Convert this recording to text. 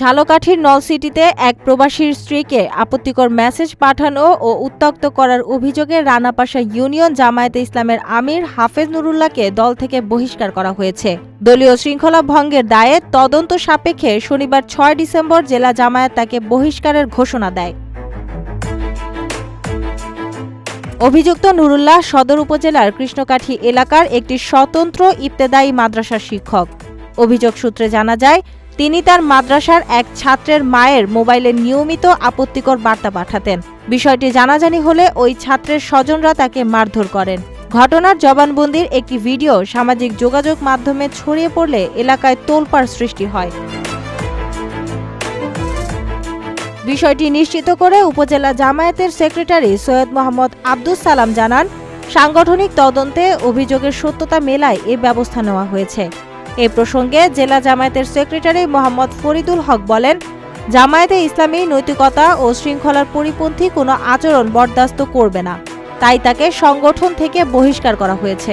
ঝালকাঠির নলসিটিতে এক প্রবাসীর স্ত্রীকে আপত্তিকর মেসেজ পাঠানো ও উত্তক্ত করার অভিযোগে রানাপাশা ইউনিয়ন জামায়াতে ইসলামের আমির হাফেজ নুরুল্লাহকে দল থেকে বহিষ্কার করা হয়েছে। দলীয় শৃঙ্খলা ভঙ্গের দায়ে তদন্ত সাপেক্ষে শনিবার ছয় ডিসেম্বর জেলা জামায়াত তাকে বহিষ্কারের ঘোষণা দেয়। অভিযুক্ত নুরুল্লাহ সদর উপজেলার কৃষ্ণকাঠি এলাকার একটি স্বতন্ত্র ইবতেদায়ী মাদ্রাসার শিক্ষক। অভিযোগ সূত্রে জানা যায় তিনি তার মাদ্রাসার এক ছাত্রের মায়ের মোবাইলে নিয়মিত আপত্তিকর বার্তা পাঠাতেন। বিষয়টি জানাজানি হলে ওই ছাত্রের স্বজনরা তাকে মারধর করেন। ঘটনার জবানবন্দির একটি ভিডিও সামাজিক যোগাযোগ মাধ্যমে ছড়িয়ে পড়লে এলাকায় তোলপাড় সৃষ্টি হয়। বিষয়টি নিশ্চিত করে উপজেলা জামায়াতের সেক্রেটারি সৈয়দ মোহাম্মদ আব্দুস সালাম জানান, সাংগঠনিক তদন্তে অভিযোগের সত্যতা মেলায় এ ব্যবস্থা নেওয়া হয়েছে। এ প্রসঙ্গে জেলা জামায়াতের সেক্রেটারি মোহাম্মদ ফরিদুল হক বলেন, জামায়াতে ইসলামী নৈতিকতা ও শৃঙ্খলার পরিপন্থী কোনো আচরণ বরদাস্ত করবে না। তাই তাকে সংগঠন থেকে বহিষ্কার করা হয়েছে।